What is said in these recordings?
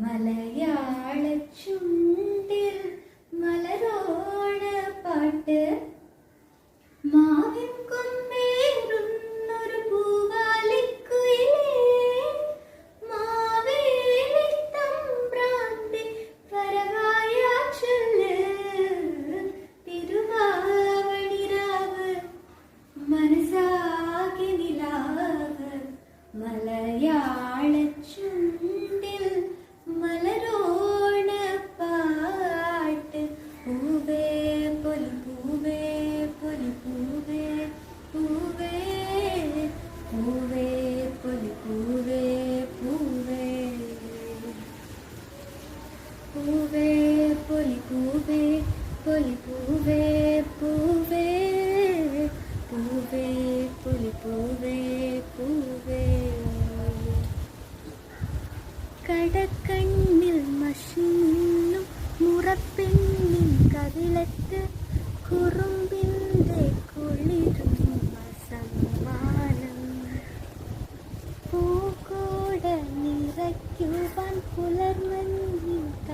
മലയാള പൂവേ പൊലി പൂവേ പൂവേ പൂവേ പൂവേ പൂവേ. കടക്കണ്ണിൽ മഷിന്നും മുറപ്പെണ്ണിൻ കവിളത്ത്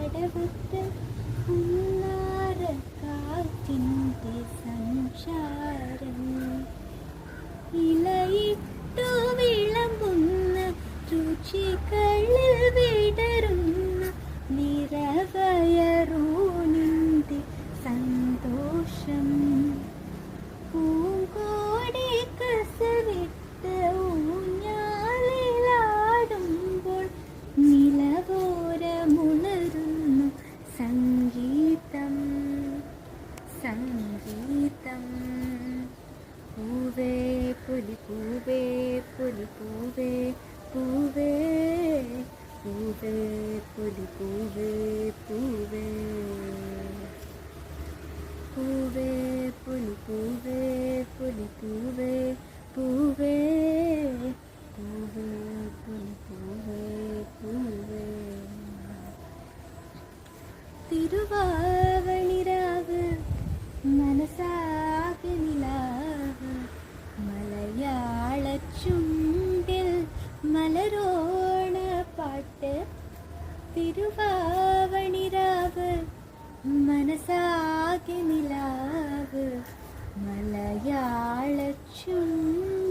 കടവത്ത് കാറ്റിന്റെ സംസാരം. ഇലയിട്ടു വിളമ്പുന്ന രുചികളിൽ വിടരുന്ന നിറവയറൂണിന്റെ സന്തോഷം. പൂങ്കോടി കസവിട്ട് ഊഞ്ഞാലിലാടുമ്പോൾ നിലവോരമുണരുന്നു பூவே பூவே பூவே புலி பூவே பூவே. பூவே புலி பூவே புலி பூவே பூவே. பூவே புலி பூவே பூவே. திருவாரூர் போன பாட்டு திருவாவணிராவு மனசாகி நிலாவு மலையாள சும்மா